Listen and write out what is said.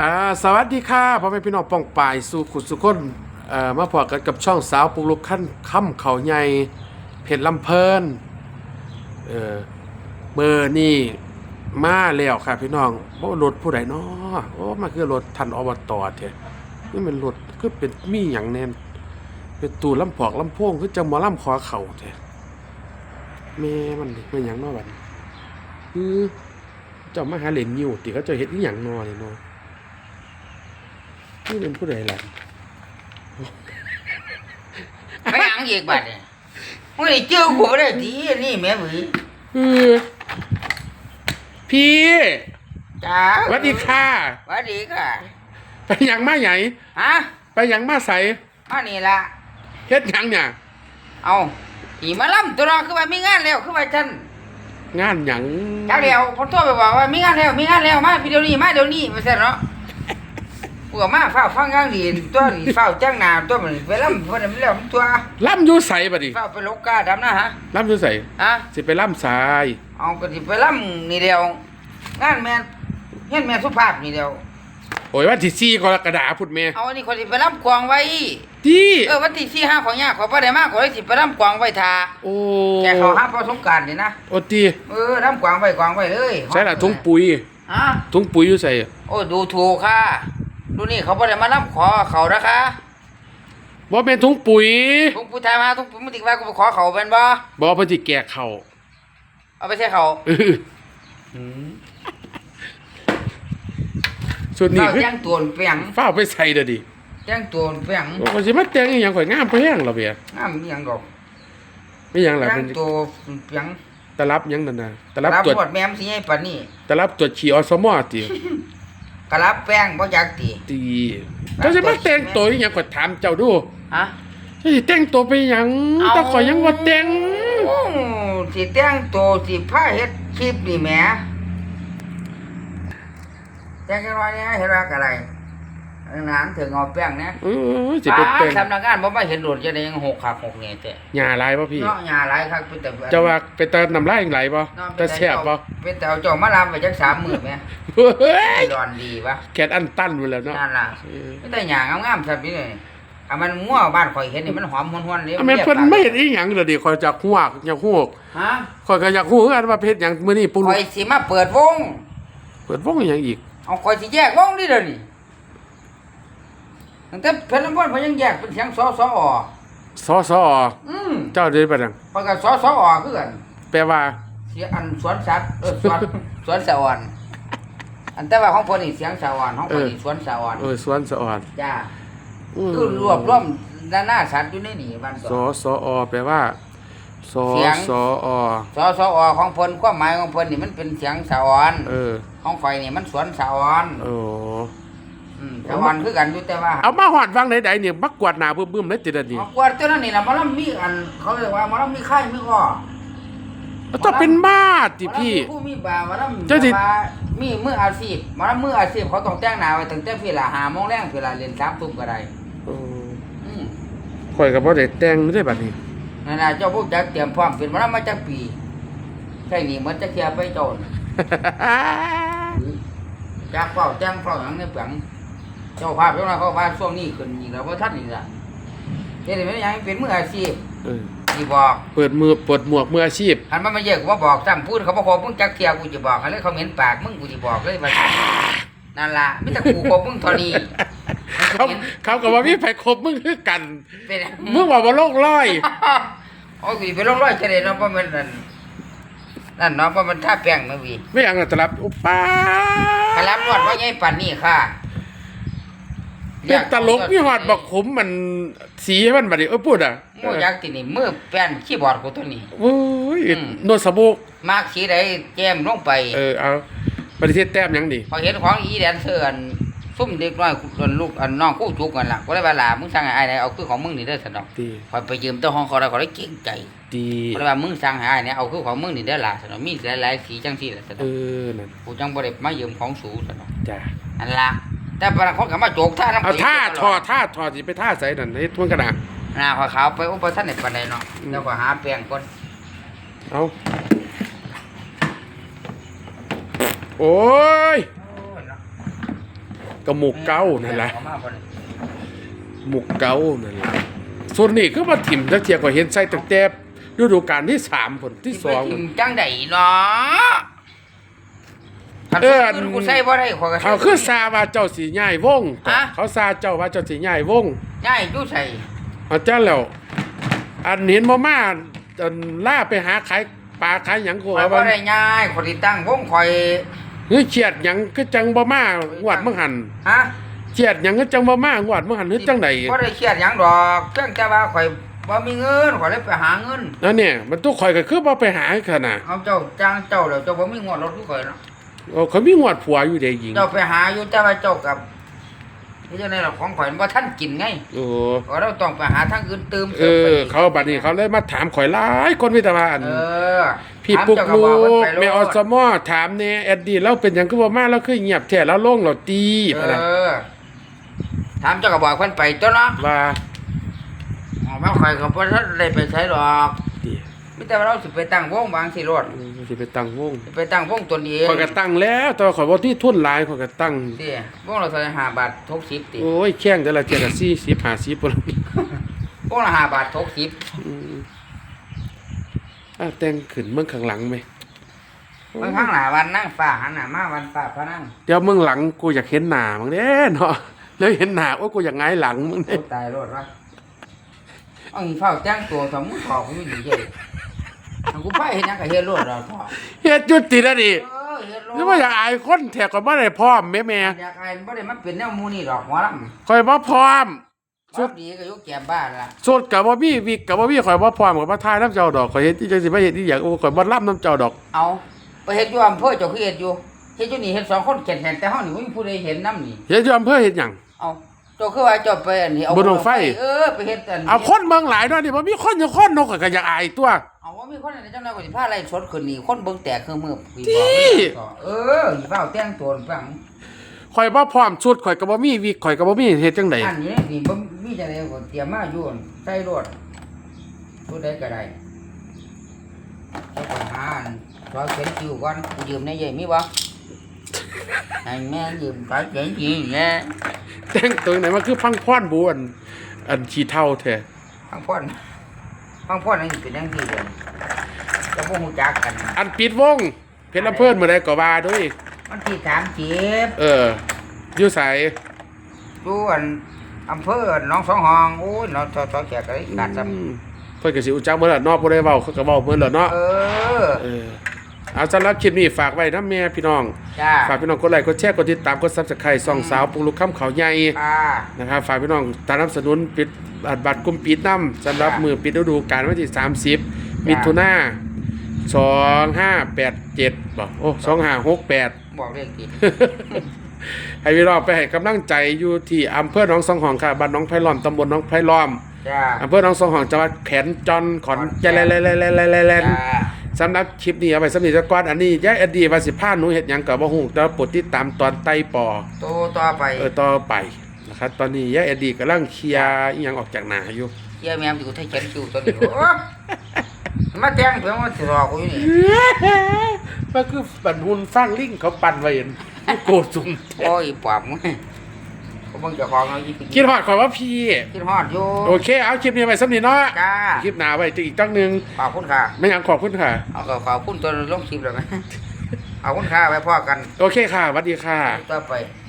อ่าสวัสดีค่ะพ่อแม่พี่น้องป้องปายสู่ขุดสุคนเอ่อมาพอกันกับช่องสาวปุกลุกขั้นค่ำเขาใหญ่เพชรลำเพลินเออเบอร์นี่มาแล้วค่ะพี่น้องโอ้รถผู้ใดเนาะโอ้มาคือรถทันอบตเถอะนี่มันรถคือเป็นมีอย่างแน่นเป็นตูลำพอกลำโพงคือจะหมอลำขอเข่าเถอะแม่มันเป็นหยังนาะบัดนี้คือเจ้ามาหาเหรียญนิวติเขาจะเห็ดอีหยังนอเลยเนาะ นี่เป็นผู้ใดล่ะไปหยังอีกบัดเนี่ยมึงได้เจอกูบ่ได้ทีนี่แม่หวีเออพี่จ้าสวัสดีค่ะสวัสดีค่ะ ไปหยังมาใหญ่ฮะไปหยังมาใสอันนี้ล่ะ เฮ็ดหยังเนี่ย เอาอีมาล่ำตัวเราคือว่ามีงานแล้วคือว่าฉันงานหยัง จักเดียวพอโทรไปบอกว่ามีงานแล้วมีงานแล้วมาพี่เดี๋ยวนี้มาเดี๋ยวนี้มาเสร็จเนาะ กูก็มาเฝ้าฟังงานดีตัวนี้เฝ้าจ้างหนาตัวมันไปล่ำเพิ่นมันแล้วมันตัวล่ำอยู่ใสบัดนี้เฝ้าไปลกกาดำนะฮะล่ำอยู่ใสฮะสิไปล่ำสายเอาก็สิไปล่ำนี่เดียวงานแม่นเฮ็ดแม่สุภาพนี่เดียวโอ้ยวันที่สี่กรกฎาคมพุดแม่เอาอันนี้คนสิไปล่ำกวางไว้ที่เออวันที่สี่ห้าของยากขอบ่ได้มากขอให้สิไปร่ำกวางไว้ทาโอ้แกเขาห้าพอสงกรารนี่นะโอ้ตีเออร่ำกวางไว้กวางไว้เลยใช่ล่ะถุงปุ๋ยฮะถุงปุ๋ยอยู่ใส่โอ้ดูถูกค่ะ ดูนี่เขาบ่ได้มาร่ำขอเขานะคะบ่แม่นถุงปุ๋ยทุงผู้ชายมาทุงผู้มึงติว่ากูไปขอเขาเป็นบ่บ่เพิ่นสิแก่เข้าเอาไปใช้เขาเออส่วนนี้เฝ้าคือแจ้งตัวเปียงฟ้าวไปใส่เด้อดิแจ้งตัวเปียงโอ้ก็สิมาแต่งอีหยังข่อยงามไปแห้งแล้วเบียงามอีหยังดอกไม่หยังล่ะแจ้เป็งนตัวเปียงตะรับหยังนั่นน่ะตะรับรับตรวจหมดแม่มสิให้ปานนี้ตะรับตรวจฉี่อสมอติ กะรับแป้งบ่อยากตีตีเจ้าสิมาแต่งตัวอีหยังข่อยถามเจ้าดูฮะ เจ้าสิแต่งตัวไปหยังเอา แต่ข่อยยังบ่แต่งโอ้สิแต่งตัวสิพาเฮ็ดคลิปนี่แหมแต่งกันว่าเนี่ยเฮ็ดว่าอะไรอั นนั้นถึงเอาแป้งเนี่ยเออสิไปแต่งสำนักงานบ่มาเห็นโดดจะได้ยังหกขักหกเนี่ยแต่หญ้าลายบ่พี่เนาะหญ้าหลายคักเป็นแต่เจ้าว่าเป็นตาน้ำลายไหลบ่เนาะตาแซ่บบ่เป็นแต่เอาเจ้ามาลำไปจักสามมื้อแหม่เฮ้ยร้อนดีปะแกนอันตันหมดแล้วเนาะนั่นล่ะเออไม่แต่หญ้างามๆครับนี่เลยอะมันงัวบ้านข่อยเห็นนี่มันหอมหวนๆเลยอะแม่นเพิ่นไม่เห็นอีหยังเลยดิข่อยจักฮู้อยากฮู้ฮะข่อยก็อยากฮู้คือกันว่าเพชรหยังมื้อนี้ปู่ข่อยสิมาเปิดวง เปิดวงอีหยังอีกเอาข่อยสิแยกวงดิเด้อนี่ ตั้งแต่เพิ่นลำบ่นเพิ่นยังแยกเป็นเสียงสสอสอสออืมเจ้าได้ปะนังเพิ่นก็สสอคือกันแปลว่าเสียงอันสวนสัตว์เออสวนสวนสะออนอันแต่ว่าของเพิ่นนี่เสียงสะออนของเพิ่นนี่สวนสะออนเออสวนสะออนจ้ามคือรวบรวมด้านหน้าสัตว์อยู่ในนี่บ้านสก็อสออแปลว่าสอเสียงสออสสอของเพิ่นความหมายของเพิ่นนี่มันเป็นเสียงสะออนเออของข่อยนี่มันสวนสะออนโอ้ อืมสะออนคือกันอยู่แต่ว่าเอามาหอดวังไหนๆเนี่ยมักกวาดหน้าบึ้มๆเลยติดอันนี้เอากวาดตัวนั้นนี่ล่ะมันมีอัน เขาเรียกว่ามันมีไข่มีอ้อแล้วต้องเป็นบ้าติพี่มันมีผู้มีบามันเจ้าสิ แบบว่ามีมืออาชีพมันมืออาชีพเขาต้องแต่งหน้าไว้ตั้งแต่เวลา5โมงแรงเวลาเรียน3ทุ่มก็ได้โอ้อืมข่อยก็บ่ได้แต่งได้บัดนี้ นั่นน่ะเจ้าผู้จักเตรียมพร้อมเป็นมันมาจักปีใช่นี่มันจะเคลียร์ไปโจน จักเฝ้าแจ้งเฝ้าหยังในเปียง เจ้าภาพเจ้าหน้าเขาว่าช่วงนี้ขึ้นอีกแล้วบ่ทันอีกล่ะเฮ็ดให้มันยังเป็นมืออาชีพเออสิบอกเปิดมือเปิดหมวกมืออาชีพหันมามาเยอะกูบ่บอกซ้ำพูดเขาบ่ขอมึงจักเที่ยกูจะบอกให้เลยเขาเหม็นปากมึงกูสิบอกเลยว่านั่นล่ะมีแต่กูขอมึงเท่านี้เขาเขาก็ว่ามีไผครบมึงคือกันเป็นมึงว่าบ่โลกร้อยโอ้ยกูสิไปลงร้อยจะได้เนาะเพราะมันนั่นนั่นเนาะเพราะมันท่าแป้งมาวีไม่อยากจะรับอุปป้าขลับนวดว่าใหญ่ปานนี้ค่ะ เป็นตลกมีหอดบักขมมันสีให้มันบัดนี้เออพูดอะโมยักตินี่มือแป้นคีย์บอร์ดกูตัวนี้โอ้ยอืมโนตสบุกมากสีใดแก้มลงไป เออเอาปฏิเสธแต้มหยังดิพอเห็นของอีแดนเซอร์อันซุ่มเด็กน้อยอันลูกอันน้องกู้จุกกันล่ะก็เลยว่าล่ะมึงสั่งให้อ้ายได้เอาคือของมึงนี่เด้อสนอกดีพอยไปยืมเจ้าของเขาแล้วเขาได้เก่งใจดีก็เลยว่ามึงสั่งให้อ้ายเนี่ยเอาคือของมึงนี่เด้อล่ะสนอกมีหลายๆสีจังซี่ล่ะสนเออกอนั่นกูจังบ่ได้มายืมของสูสนอกจ้ะอันล่ะ แต่บางคนก็มาโจกท่าน้ำเอาผีท่าตทลอดท่าทอสิไปท่าใส่นั่นให้ทวนกระดาษ หน้าขาวๆไปอุปทานในปานใดเนาะอืม แล้วก็หาแป้งก่อนเอาโอ้ยโอ้ยเนาะก็หมกเก้านั่นแหละเอามาบ่ได้หมกเก้านั่นแหละส่วนนี้ก็มาถิ่มจักเทียก็เห็นใส่ตั้งแต่ฤดูกาลที่สามผลที่สองสิไปทิ่มจังไดเนาะถ้า เออคนอื่นกูใส่บ่ได้ขอยก็ใส่ เขาคือซาว่าเจ้าสีย้ายวง ฮะ เขาซาเจ้าว่าเจ้าสีย้ายวงง่ายอยู่ใส่เอาจ้าแล้ว อันเห็นบ่มาอันล่าไปหาขายปลาขายหยังกูข่อยว่าบ่ได้ง่ายคนที่ตั้งวงข่อย เฮ้ยเฉียดหยังคือจังบ่มางวดมึงหันฮะเฉียดหยังคือจังบ่มางวดมึงหันคือจังไดบ่ได้เครียดหยังดอกเพียงแต่ว่าข่อยบ่มีเงินข่อยเลยไปหาเงินนั่นเนี่ยมันตุกข่อยก็คือบ่ไปหาขนาดเอาเจ้าจ้างเจ้าแล้วเจ้าบ่มีงวดรถคือข่อยเนาะ โอ้เขามีงวดผัวอยู่เด้หญิง เจ้าไปหาอยู่แต่ว่าเจ้ากับนี่จังได๋ล่ะของข่อยมันบ่ทันกินไงโอ้ก็เราต้องไปหาทางอื่นเติมเออเขาบัดนี้เขาเลยมาถามข่อยหลายคนมีแต่ว่าอัน เออพี่ถามปุ๊กเจ้าลูบอกกว่าไปโลดแม่อสมอถามแน่แอดดี้เราเป็นหยังคือบ่มาเราคือเงียบแท้แล้วลงเราตีเอพะนะอถามเจ้าก็บอกเพิ่นไปตัวเนาะว่าอ๋อแม่ข่อยก็บ่ทันได้ไปใช้ดอก ติมีแต่ว่าเราสิไปตั้งวงบางสิรถเออ สิไปตั้งวงสิไปตั้งวงตัวนี้ข่อยก็ตั้งแล้ว แต่ว่าข่อยบ่ที่ทุนหลายข่อยก็ตั้งสิวงเราเท่าไหร่5บาท60ติโอ้ยแข้งแต่ละเทื่อก็40 50พุ่นวงละ5บาท60อืมอะแต่งขึ้นเมืองข้างหลังไหมบางครั้งหน้าวันนั่งฟ้าหันหน้ามาวันฟ้าพระนั่งเดี๋ยวเมืองหลังกูอยากเห็นหน้ามึงเด้เนาะแล้วเห็นหน้าโอ้ยกูอยากหงายหลังมึงเด้โอ้ตายรถวะเอาอีเฝ้าจ้างตัวสมมุติขอกูอยู่ดีเจ้ อันกูไปเฮ็ดหยังก็เฮ็ดรถดอกพ่อเฮ็ดจุดติดแล้วดิเออเฮ็ดรถนี่ว่าอยากอายคนแถกก็บ่ได้พร้อมแม่แม่อยากให้บ่ได้มันเป็นแนวหมูนี่ดอกหมอลำข่อยบ่พร้อมสุดดีก็อยู่แก้มบ้านล่ะสุดกับบ่มีวิกกับบ่มีข่อยบ่พร้อมกับบ่ทายน้ำเจ้าดอกข่อยเฮ็ดที่จังสิมาเฮ็ดที่อยากโอ้ข่อยบ่รับน้ำเจ้าดอก เอาไปเฮ็ดอยู่อำเภอเจ้าคือเฮ็ดอยู่เฮ็ดอยู่นี่เฮ็ดสองคนแข่งๆแต่เฮานี่บ่มีผู้ใดเห็นนํนี่เฮ็ดอยู่อำเภอเฮ็ดหยังเอา เจ้าคือว่าเจ้าไปอันนี้เอาบุญบั้งไฟ เออไปเฮ็ดอันเอาคนเมืองหลายเนาะนี่บ่มีคนอยู่คนนกข่อยก็อยากอายตัว เอาว่ามีคนอันนี้จังได๋ก็สิพาไล่สดขึ้นนี่คนเบิ่งแตกคือมือพี่จี้บอกเอออีเฝ้าแต่งตัวฟังข่อยบ่พร้อมชุดข่อยก็บ่มีวิกข่อยก็บ่มีเฮ็ดจังไดอันนี้นี่บ่มีจังได๋ก็เตรียมมาอยู่อั่นใส่รถผู้ใดก็ได้เจ้าไปหาอันรอเขียนคิวก่อนกูยืมในใหญ่มีบ่ ให้แม่ยืมไปเขียนคิวแน่แต่งตัวไหนมันคือพังพรบูอันอันขี้เท่าแท้พังพ่อนพังพ่อนนี่เป็นจังซี่เด้อจะบ่ฮู้จักกัน อันปิดวง เพชรลำเพิ่นมื้อใดก็ว่าด้วยมันที่30เอออยู่ไสอยู่อันอำเภอหนองสองห้องโอ้ยหนองสอสอแขกก็ได้การซ้ำอืมเพิ่นก็สิรู้จักเมื่อละเนาะผู้ใดเว้าเขาก็เว้าเมื่อละเนาะเออ เออเอาสำหรับคลิปนี้ฝากไว้นะแม่พี่น้อง จ้าฝากพี่น้องกดไลค์กดแชร์กดติดตามกด Subscribe ส่องสาวปุกลุกคำเขาใหญ่อ่า นะครับฝากพี่น้องสนับสนุนปิดบัตรบัตรกลุ่มปิดน้ำสำหรับจ้ะมือปิดฤดูกาลวันที่ 30 มิถุนา2587บอกโอ้2568 บอกเลขติให้พี่น้องไปให้กำลังใจอยู่ที่อำเภอหนองสองหองค่ะบ้านหน้องไผ่ล้อมตำบลหน้องไผ่ล้อมจ้าอำเภอหนองสองหองจังหวัดแขนจอนขอนขอนแก่แก่นแลนแลนแลนแลนแลนแลนแลนจ้า สำหรับคลิปนี้เอาไปสำนีจักรอันนี้ยายอดีว่าสิพาหนูเฮ็ดหยังก็บ่ฮู้แต่ว่าโปรดติดตามตอนไต่ปอโตต่อไปเออต่อไปนะครับตอนนี้ยายอดีกำลังเคลียร์อีหยังออกจากหนาอยู่ เยี่ยแม่มอยู่ไทยเขียนคิวตัวนี้โอ้มาแต่งเพิ่นมาสิรอกูอยู่นี่มันคือปันหุ่นฟังลิงเขาปั่นไว้เห็นกูโกรธจุ่มโอ้ยปอบมึงกู เบิ่งเจ้าของเอาอีกคิดฮอดข่อยว่าพี่ คิดฮอดอยู่โอเค เอาคลิปนี้ไว้สำนีเนาะจ้าคลิปหน้าไว้อีกตั้งหนึงขอบคุณค่ะ ไม่หยังขอบคุณค่ะ เอาก็ขอบคุณตัวลงคลิปแล้วนะขอบคุณค่ะไว้พ่อกัน โอเคค่ะสวัสดีค่ะ ต่อไปค